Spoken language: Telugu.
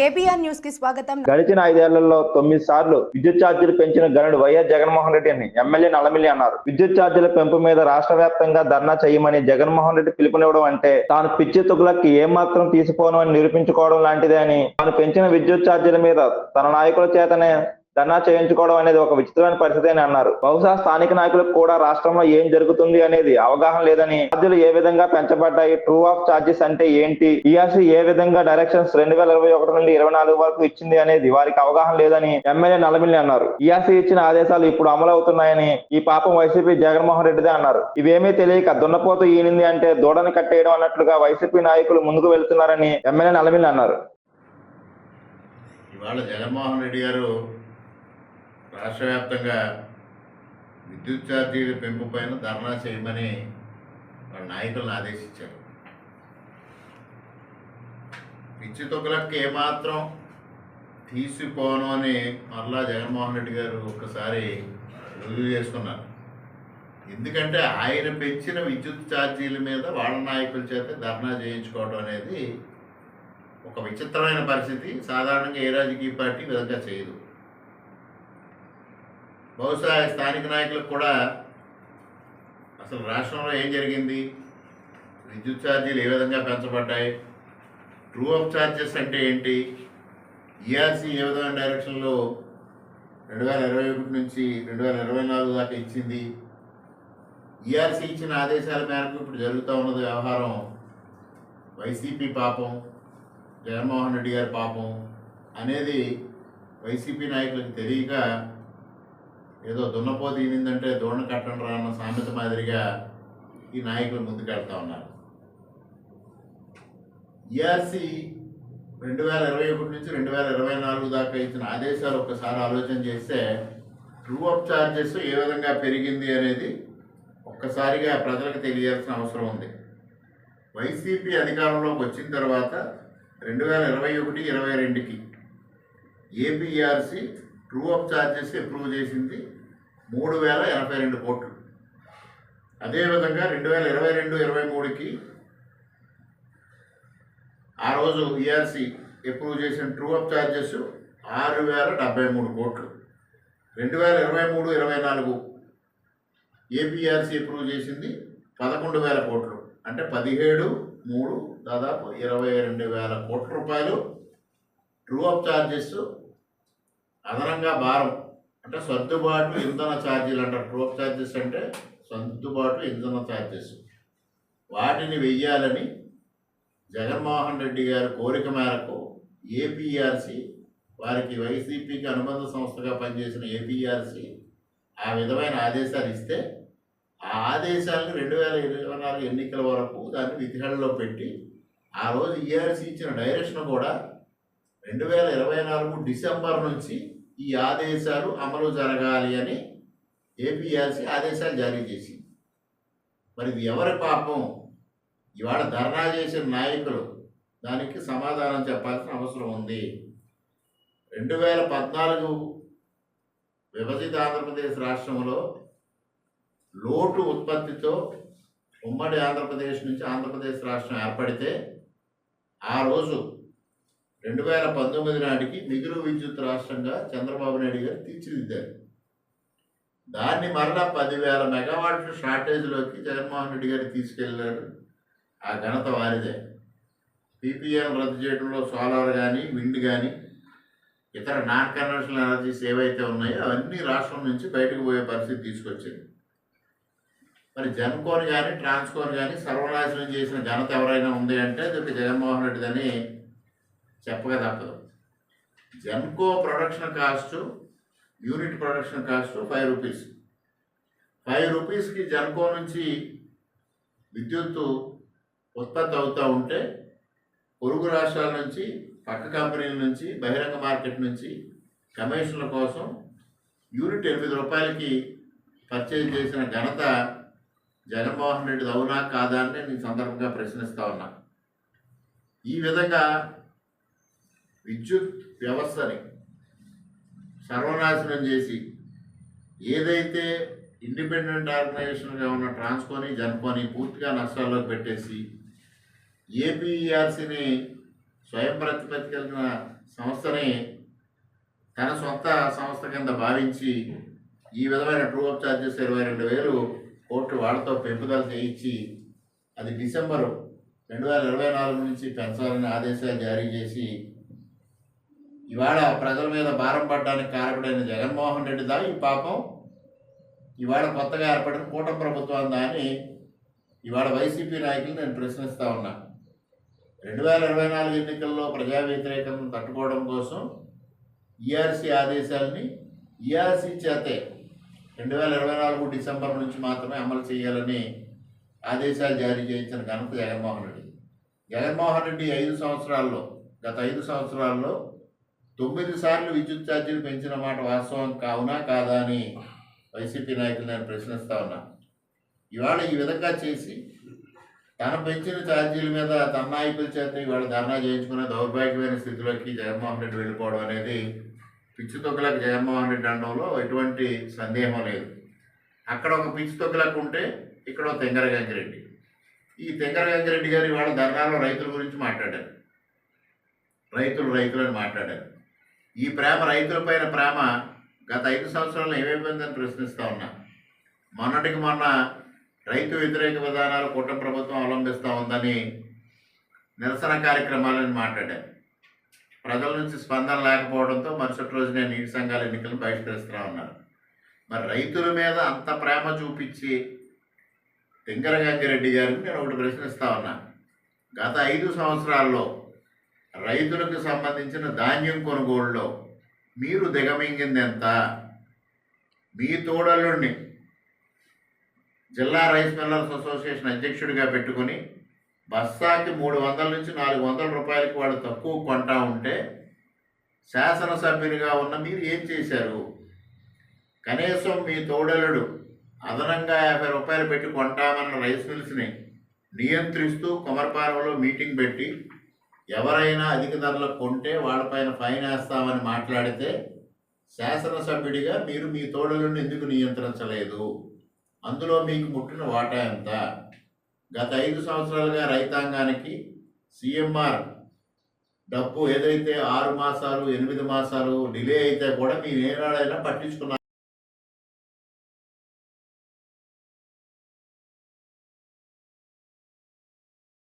కేబీఆర్ న్యూస్కి స్వాగతం. గడిచిన ఐదేళ్ళలో తొమ్మిది సార్లు విద్యుత్ ఛార్జీలు పెంచిన గనుడు వైఎస్ జగన్మోహన్ రెడ్డి అని ఎమ్మెల్యే నలమిల్లి అన్నారు. విద్యుత్ ఛార్జీల పెంపు మీద రాష్ట్ర వ్యాప్తంగా ధర్నా చేయమని జగన్మోహన్ రెడ్డి పిలుపునివ్వడం అంటే తాను పిచ్చి తుగులకి ఏమాత్రం తీసుకోను అని నిరూపించుకోవడం లాంటిదే అని తాను పెంచిన విద్యుత్ ఛార్జీల మీద తన నాయకుల చేతనే ధర్నా చేయించుకోవడం అనేది ఒక విచిత్రమైన పరిస్థితి అని అన్నారు. బహుశా స్థానిక నాయకులకు కూడా రాష్ట్రంలో ఏం జరుగుతుంది అనేది అవగాహన లేదని ఛార్జీలు ఏ విధంగా పెంచబడ్డాయి ట్రూ ఆఫ్ ఛార్జెస్ అంటే ఏంటి ఈఆర్సీ ఏ విధంగా డైరెక్షన్స్ రెండు వేల ఇరవై ఒకటి నుండి ఇరవై నాలుగు వరకు ఇచ్చింది అనేది వారికి అవగాహన లేదని ఎమ్మెల్యే నలమిల్లి అన్నారు. ఈఆర్సీ ఇచ్చిన ఆదేశాలు ఇప్పుడు అమలు అవుతున్నాయని ఈ పాపం వైసీపీ జగన్మోహన్ రెడ్డిదే అన్నారు. ఇవేమీ తెలియక దున్నపోతు ఈనింది అంటే దూడని కట్టేయడం అన్నట్లుగా వైసీపీ నాయకులు ముందుకు వెళ్తున్నారని ఎమ్మెల్యే నలమిల్లి అన్నారు. ఇవాళ జగన్మోహన్ రెడ్డి గారు రాష్ట్ర వ్యాప్తంగా విద్యుత్ ఛార్జీల పెంపు పైన ధర్నా చేయమని వాళ్ళ నాయకులను ఆదేశించారు. పిచ్చి తొక్కలకు ఏమాత్రం తీసిపోను అని మరలా జగన్మోహన్ రెడ్డి గారు ఒక్కసారి రుజువు చేసుకున్నారు. ఎందుకంటే ఆయన పెంచిన విద్యుత్ ఛార్జీల మీద వాళ్ళ నాయకుల చేత ధర్నా చేయించుకోవడం అనేది ఒక విచిత్రమైన పరిస్థితి. సాధారణంగా ఏ రాజకీయ పార్టీ విధంగా చేయదు. బహుశా స్థానిక నాయకులకు కూడా అసలు రాష్ట్రంలో ఏం జరిగింది? విద్యుత్ ఛార్జీలు ఏ విధంగా పెంచబడ్డాయి? ట్రూ ఆఫ్ ఛార్జెస్ అంటే ఏంటి? ఈఆర్సీ ఏ విధమైన డైరెక్షన్లో రెండు వేల ఇరవై ఒకటి నుంచి రెండు వేల ఇరవై నాలుగు దాకా ఇచ్చింది? ఈఆర్సీ ఇచ్చిన ఆదేశాల మేరకు ఇప్పుడు జరుగుతూ ఉన్నది వ్యవహారం వైసీపీ పాపం జగన్మోహన్ రెడ్డి గారి పాపం అనేది వైసీపీ నాయకులకు తెలియక ఏదో దున్నపో ఈనిందంటే దోణ కట్టండి రా అన్న సామెత మాదిరిగా ఈ నాయకులు ముందుకెళ్తా ఉన్నారు. ఈఆర్సీ రెండు వేల ఇరవై ఒకటి నుంచి రెండు వేల ఇరవై నాలుగు దాకా ఇచ్చిన ఆదేశాలు ఒక్కసారి ఆలోచన చేస్తే ట్రూ అప్ ఛార్జెస్ ఏ విధంగా పెరిగింది అనేది ఒక్కసారిగా ప్రజలకు తెలియాల్సిన అవసరం ఉంది. వైసీపీ అధికారంలోకి వచ్చిన తర్వాత రెండు వేల ఇరవై ఒకటి ఇరవై రెండుకి APERC true up charges approve చేసింది మూడు వేల ఎనభై రెండు కోట్లు. అదేవిధంగా రెండు వేల ఇరవై రెండు ఇరవై మూడుకి ఆ రోజు ఈఆర్సీ అప్రూవ్ చేసిన ట్రూ అప్ ఛార్జెస్ ఆరు వేల డెబ్బై మూడు కోట్లు. రెండు వేల ఇరవై మూడు ఇరవై నాలుగు ఏపీఆర్సీ అప్రూవ్ చేసింది పదకొండు వేల కోట్లు. అంటే పదిహేడు మూడు దాదాపు ఇరవై రెండు వేల కోట్ల రూపాయలు ట్రూ అప్ ఛార్జెస్ అదనంగా భారం. అంటే సర్దుబాటు ఇంధన ఛార్జీలు అంటారు. ట్రూ ఛార్జెస్ అంటే సర్దుబాటు ఇంధన ఛార్జెస్. వాటిని వెయ్యాలని జగన్మోహన్ రెడ్డి గారి కోరిక మేరకు ఏపీఆర్సి వారికి వైసీపీకి అనుబంధ సంస్థగా పనిచేసిన ఏపీఆర్సి ఆ విధమైన ఆదేశాలు ఇస్తే ఆ ఆదేశాలను రెండు వేల ఇరవై నాలుగు ఎన్నికల వరకు దాన్ని విధిహళ్ళలో పెట్టి ఆ రోజు ఈఆర్సీ ఇచ్చిన డైరెక్షన్ కూడా రెండు వేల ఇరవై నాలుగు డిసెంబర్ నుంచి ఈ ఆదేశాలు అమలు జరగాలి అని ఏపీఆర్సీ ఆదేశాలు జారీ చేసి మరి ఇది ఎవరి పాపం? ఇవాళ ధర్నా చేసిన నాయకులు దానికి సమాధానం చెప్పాల్సిన అవసరం ఉంది. రెండు వేల పద్నాలుగు విభజిత ఆంధ్రప్రదేశ్ రాష్ట్రంలో లోటు ఉత్పత్తితో ఉమ్మడి ఆంధ్రప్రదేశ్ నుంచి ఆంధ్రప్రదేశ్ రాష్ట్రం ఏర్పడితే ఆ రోజు రెండు వేల పంతొమ్మిది నాటికి మిగులు విద్యుత్ రాష్ట్రంగా చంద్రబాబు నాయుడు గారు తీర్చిదిద్దారు. దాన్ని మరలా పదివేల మెగావాట్ల షార్టేజ్లోకి జగన్మోహన్ రెడ్డి గారు తీసుకెళ్ళారు. ఆ ఘనత వారిదే. పీపీఎల్ రద్దు చేయడంలో సోలార్ కానీ విండ్ కానీ ఇతర నాన్ కన్వెన్షనల్ ఎనర్జీస్ ఏవైతే ఉన్నాయో అవన్నీ రాష్ట్రం నుంచి బయటకు పోయే పరిస్థితి తీసుకొచ్చింది. మరి జన్కోన్ కానీ ట్రాన్స్కోన్ కానీ సర్వనాశనం చేసిన ఘనత ఎవరైనా ఉంది అంటే అది జగన్మోహన్ రెడ్డిదని చెప్పగా తప్పదు. Genco production cost unit production cost five rupees five రూపీస్కి జెన్కో నుంచి విద్యుత్తు ఉత్పత్తి అవుతూ ఉంటే పొరుగు రాష్ట్రాల నుంచి పక్క కంపెనీల నుంచి బహిరంగ మార్కెట్ నుంచి కమిషన్ల కోసం యూనిట్ ఎనిమిది రూపాయలకి పర్చేజ్ చేసిన ఘనత జగన్మోహన్ రెడ్డి అవునా కాదా అని నేను సందర్భంగా ప్రశ్నిస్తా ఉన్నా. ఈ విధంగా విద్యుత్ వ్యవస్థని సర్వనాశనం చేసి ఏదైతే ఇండిపెండెంట్ ఆర్గనైజేషన్గా ఉన్న ట్రాన్స్కోని జన్కోని పూర్తిగా నష్టాల్లోకి పెట్టేసి ఏపీఆర్సీని స్వయం ప్రతిపత్తి కలిగిన సంస్థని తన సొంత సంస్థ కింద భావించి ఈ విధమైన ట్రూ అప్ ఛార్జెస్ ఇరవై రెండు వేలు కోట్లు వాళ్ళతో పెంపుదల చేయించి అది డిసెంబరు రెండు వేల ఇరవై నాలుగు నుంచి పెంచాలని ఆదేశాలు జారీ చేసి ఇవాళ ప్రజల మీద భారం పడడానికి కారకుడైన జగన్మోహన్ రెడ్డి దా ఈ పాపం. ఇవాళ కొత్తగా ఏర్పడిన కూటమి ప్రభుత్వం దాని ఇవాళ వైసీపీ నాయకులు నేను ప్రశ్నిస్తూ ఉన్నా. రెండు వేల ఇరవై నాలుగు ఎన్నికల్లో ప్రజా వ్యతిరేకతను తట్టుకోవడం కోసం ఈఆర్సీ ఆదేశాలని ఈఆర్సీ చేతే రెండు వేల ఇరవై నాలుగు డిసెంబర్ నుంచి మాత్రమే అమలు చేయాలని ఆదేశాలు జారీ చేయించిన ఘనత జగన్మోహన్ రెడ్డి. జగన్మోహన్ రెడ్డి ఐదు సంవత్సరాల్లో గత ఐదు సంవత్సరాల్లో తొమ్మిది సార్లు విద్యుత్ ఛార్జీలు పెంచిన మాట వాస్తవం కావునా కాదా అని వైసీపీ నాయకులు నేను ప్రశ్నిస్తా ఉన్నా. ఇవాళ ఈ విధంగా చేసి తన పెంచిన ఛార్జీల మీద తన నాయకుల చేత ఇవాళ ధర్నా చేయించుకునే దౌర్భాగ్యమైన స్థితిలోకి జగన్మోహన్ రెడ్డి వెళ్ళిపోవడం అనేది పిచ్చి తొక్కలకు జగన్మోహన్ రెడ్డి అనడంలో ఎటువంటి సందేహం లేదు. అక్కడ ఒక పిచ్చి తొక్కలకు ఉంటే ఇక్కడ తెంగర గంగిరెడ్డి. ఈ తెంగర గంగిరెడ్డి గారు ఇవాళ ధర్నాలో రైతుల గురించి మాట్లాడారు. రైతులు రైతులని మాట్లాడారు. ఈ ప్రేమ రైతులపైన ప్రేమ గత ఐదు సంవత్సరాలు ఏమైపోయిందని ప్రశ్నిస్తూ ఉన్నా. మొన్నటికి మొన్న రైతు వ్యతిరేక విధానాలు కూటమి ప్రభుత్వం అవలంబిస్తూ ఉందని నిరసన కార్యక్రమాలని మాట్లాడాను ప్రజల నుంచి స్పందన లేకపోవడంతో మరుసటి రోజునే నీటి సంఘాల ఎన్నికలను బహిష్కరిస్తూ ఉన్నారు మరి రైతుల మీద అంత ప్రేమ చూపించి తింగరగంగిరెడ్డి గారిని నేను ఒకటి ప్రశ్నిస్తా ఉన్నా. గత ఐదు సంవత్సరాల్లో రైతులకు సంబంధించిన ధాన్యం కొనుగోలులో మీరు దిగమింగింది ఎంత మీ తోడల్లుడిని జిల్లా రైస్ మిల్లర్స్ అసోసియేషన్ అధ్యక్షుడిగా పెట్టుకుని బస్తాకి మూడు వందల నుంచి నాలుగు వందల రూపాయలకి వాడు తక్కువ కొంటా ఉంటే శాసనసభ్యునిగా ఉన్న మీరు ఏం చేశారు? కనీసం మీ తోడలుడు అదనంగా యాభై రూపాయలు పెట్టి కొంటామన్న రైస్ మిల్స్ని నియంత్రిస్తూ కుమరపాలెంలో మీటింగ్ పెట్టి ఎవరైనా అధిక ధరలకు కొంటే వాళ్ళపైన ఫైన్ వేస్తామని మాట్లాడితే శాసనసభ్యుడిగా మీరు మీ తోడలను ఎందుకు నియంత్రించలేదు? అందులో మీకు ముట్టిన వాటా ఎంత? గత ఐదు సంవత్సరాలుగా రైతాంగానికి సిఎంఆర్ డబ్బు ఏదైతే ఆరు మాసాలు ఎనిమిది మాసాలు డిలే అయితే కూడా మీరు ఏనాడైనా పట్టించుకున్నారు.